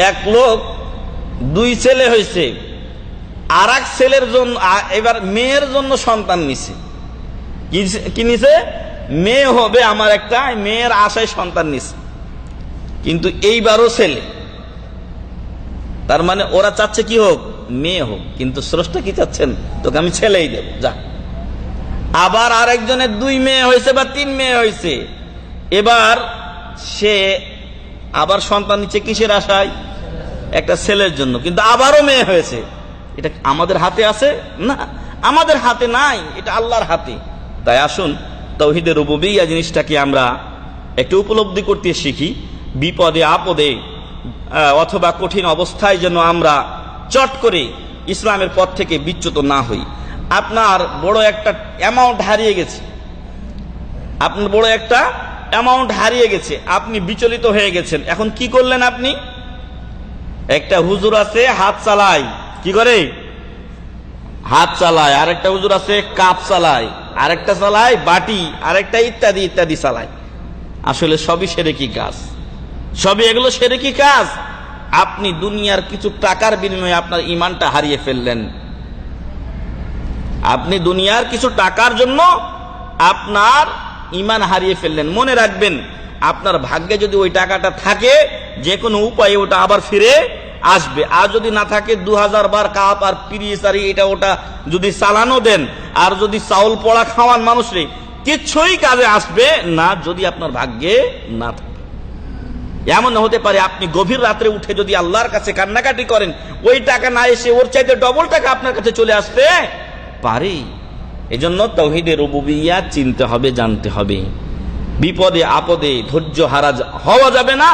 এক লোক, দুই ছেলে হয়েছে আর এক ছেলের জন্য এবার মেয়ের জন্য সন্তান নিছে। কি- নিছে মেয়ে হবে আমার একটা, মেয়ের আশায় সন্তান নিছে। কিন্তু এইবারও ছেলে। তার মানে ওরা চাচ্ছে কি হোক, মেয়ে হোক। কিন্তু স্রষ্টা কি চাচ্ছেন? তোকে আমি ছেলেই দেব, যা। আবার আরেকজনের দুই মেয়ে হয়েছে বা তিন মেয়ে হয়েছে এবার সে আবার সন্তান নিচ্ছে কিসের আশায়? একটা ছেলের জন্য, কিন্তু আবারও মেয়ে হয়েছে। এটা আমাদের হাতে আছে? না, আমাদের হাতে নাই, এটা আল্লাহর হাতে। তাই আসুন, তৌহিদের রুবুবিয়া জিনিসটাকে আমরা একটু উপলব্ধি করতে শিখি। বিপদে, আপদে অথবা কঠিন অবস্থায় যেন আমরা চট করে ইসলামের পথ থেকে বিচ্যুত না হই। আপনার বড় একটা অ্যামাউন্ট হারিয়ে গেছে। আপনার বড় একটা অ্যামাউন্ট হারিয়ে গেছে। আপনি বিচলিত হয়ে গেছেন। এখন কি করলেন আপনি? একটা হুজুর আছে, হাত চালায় কি করে? হাত চালায় আরেকটা হুজুর আছে, কাপ চালায় আরেকটা চালায় বাটি। আরেকটা ইত্যাদি ইত্যাদি চালায় আসলে সবই সেরে কি কাজ। সবই এগুলো সেরে কি কাজ। আপনি দুনিয়ার কিছু টাকার বিনিময়ে আপনার ইমানটা হারিয়ে ফেললেন। আপনি দুনিয়ার কিছু টাকার জন্য আপনার ইমান হারিয়ে ফেললেন। মনে রাখবেন, আপনার ভাগ্যে যদি ওই টাকাটা থাকে যে কোনো উপায়ে ওটা আবার ফিরে আসবে। আর যদি না থাকে দু হাজার বার কাপ আর পিরিস আর এটা ওটা যদি চালানো দেন, আর যদি চাউল পড়া খাওয়ান মানুষরে কিচ্ছুই কাজে আসবে না যদি আপনার ভাগ্যে না থাকে। এমন হতে পারে আপনি গভীর রাত্রে উঠে যদি আল্লাহর কাছে কান্নাকাটি করেন, ওই টাকা না এসে ওর চাইতে ডবল টাকা আপনার কাছে চলে আসতে পারে। এজন্য তৌহিদের রুবুবিয়া চিনতে হবে, জানতে হবে। বিপদে আপদে ধৈর্য হারা হওয়া যাবে না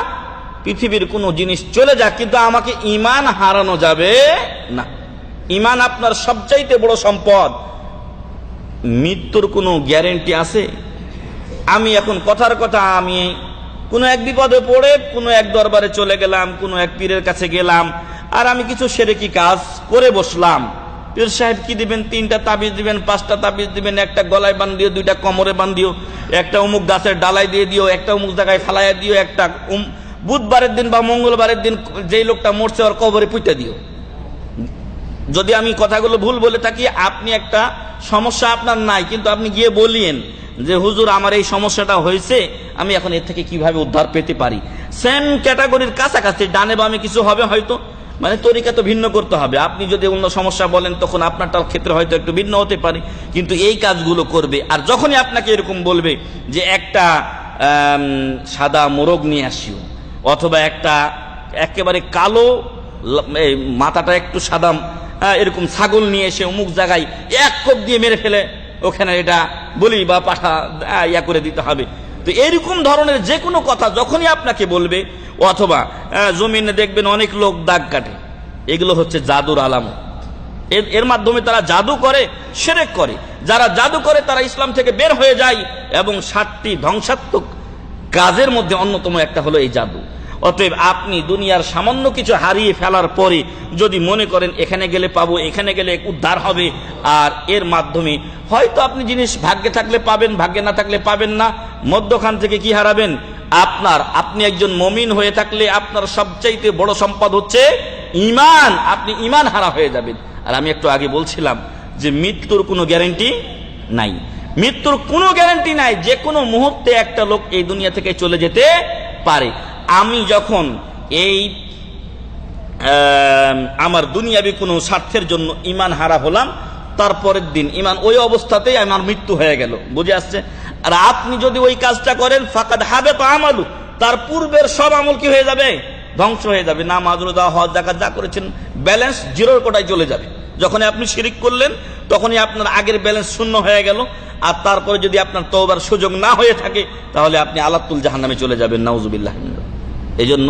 পৃথিবীর কোনো জিনিস চলে যাক, কিন্তু আমাকে ইমান হারানো যাবে না। ইমান আপনার সবচাইতে বড় সম্পদ। মৃত্যুর কোনো গ্যারেন্টি আছে? আমি এখন কথার কথা, আমি কোনো এক বিপদে পড়ে, কোনো এক দরবারে চলে গেলাম, কোনো এক পীরের কাছে গেলাম, আর আমি কিছু সেরে কি কাজ করে বসলাম? পীর সাহেব কি দিবেন? তিনটা তাবিজ দিবেন, পাঁচটা তাবিজ দিবেন, একটা গলায় বান দিও দুইটা কোমরে বান দিও একটা অমুক গাছের ডালায় দিয়ে দিও, একটা অমুক জায়গায় ফালাইয়া দিও, একটা বুধবারের দিন বা মঙ্গলবারের দিন যেই লোকটা মরছে ওর কবরে পুঁতে দিও। যদি আমি কথাগুলো ভুল বলে থাকি, আপনি একটা সমস্যা আপনার নাই, কিন্তু আপনি গিয়ে বলিয়েন যে, হুজুর, আমার এই সমস্যাটা হয়েছে, আমি এখন এর থেকে কীভাবে উদ্ধার পেতে পারি? সেম ক্যাটাগরির কাছাকাছি, ডানে বামে কিছু হবে হয়তো মানে তরিকা তো ভিন্ন করতে হবে। আপনি যদি অন্য সমস্যা বলেন, তখন আপনারটার ক্ষেত্রে হয়তো একটু ভিন্ন হতে পারে, কিন্তু এই কাজগুলো করবে। আর যখনই আপনাকে এরকম বলবে যে, একটা সাদা মোরগ নিয়ে আসিও। অথবা একটা একেবারে কালো মাথাটা একটু সাদা আহ, এরকম ছাগল নিয়ে এসে অমুক জায়গায় এক কোপ দিয়ে মেরে ফেলে ওখানে এটা বলি বা পাঠা ইয়া করে দিতে হবে। তো এরকম ধরনের যে কোনো কথা যখনই আপনাকে বলবে অথবা জমিনে দেখবেন অনেক লোক দাগ কাটে। এগুলো হচ্ছে জাদুর আলামত। এর মাধ্যমে তারা জাদু করে সেরেক করে। যারা জাদু করে তারা ইসলাম থেকে বের হয়ে যায় এবং সাতটি ধ্বংসাত্মক কাজের মধ্যে অন্যতম একটা হলো এই জাদু। অতএব আপনি দুনিয়ার সামান্য কিছু হারিয়ে ফেলার পরে যদি মনে করেন এখানে গেলে পাবো, এখানে গেলে উদ্ধার হবে, আর এর মাধ্যমে হয়তো আপনি জিনিস ভাগ্যে থাকলে পাবেন, ভাগ্যে না থাকলে পাবেন না, মধ্যখান থেকে কি হারাবেন? আপনার, আপনি একজন মমিন হয়ে থাকলে আপনার সবচাইতে বড় সম্পদ হচ্ছে ইমান আপনি ইমান হারা হয়ে যাবেন। আর আমি একটু আগে বলছিলাম যে মৃত্যুর কোনো গ্যারেন্টি নাই। মৃত্যুর কোনো গ্যারান্টি নাই যে কোনো মুহূর্তে একটা লোক এই দুনিয়া থেকে চলে যেতে পারে। আমি যখন এই আমার দুনিয়াবি কোনো স্বার্থের জন্য ইমান হারা হলাম, তারপরের দিন ইমান ওই অবস্থাতেই আমার মৃত্যু হয়ে গেল। বুঝে আসছে? আর আপনি যদি ওই কাজটা করেন, ফাঁকাদ হাবে তো আমালু, তার পূর্বের সব আমল কি হয়ে যাবে? ধ্বংস হয়ে যাবে। না মাজরুদা হজ জাকাত যা করেছেন, ব্যালেন্স জিরোর কোটায় চলে যাবে। যখন আপনি শিরিক করলেন, তখনই আপনার আগের ব্যালেন্স শূন্য হয়ে গেল। আর তারপরে যদি আপনার তওবার সুযোগ না হয়ে থাকে, তাহলে আপনি আলাতুল জাহান্নামে চলে যাবেন। নাউজুবিল্লাহ। এই জন্য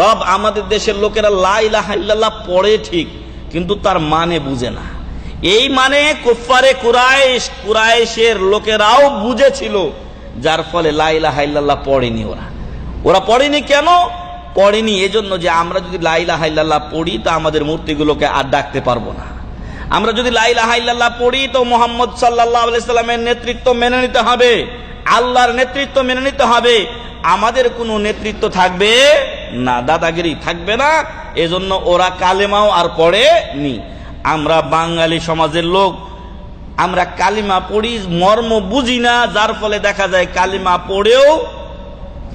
রব আমাদের দেশের লোকেরা লাইলাহাল্লাহ পড়ে ঠিক, কিন্তু তার মানে বুঝে না। এই মানে কুফারে কুরাইশ, কুরাইশের লোকেরাও বুঝেছিল, যার ফলে লাইলাহাল্লাহ পড়েনি ওরা। ওরা পড়েনি কেন? পড়েনি এজন্য যে আমরা যদি লাইলাহাল্লাহ পড়ি, তা আমাদের মূর্তিগুলোকে আর ডাকতে পারব না। আমরা যদি লাইলাহাল্লাহ পড়ি, তো মোহাম্মদ সাল্লাহ সাল্লামের নেতৃত্ব মেনে নিতে হবে, আল্লাহর নেতৃত্ব মেনে নিতে হবে। আমাদের কোনো নেতৃত্ব থাকবে না, দাদাগিরি থাকবে না, এজন্য ওরা কালেমাও আর পড়ে নি আমরা বাঙালি সমাজের লোক, আমরা কালিমা পড়ি, মর্ম বুঝি না, যার ফলে দেখা যায় কালিমা পড়েও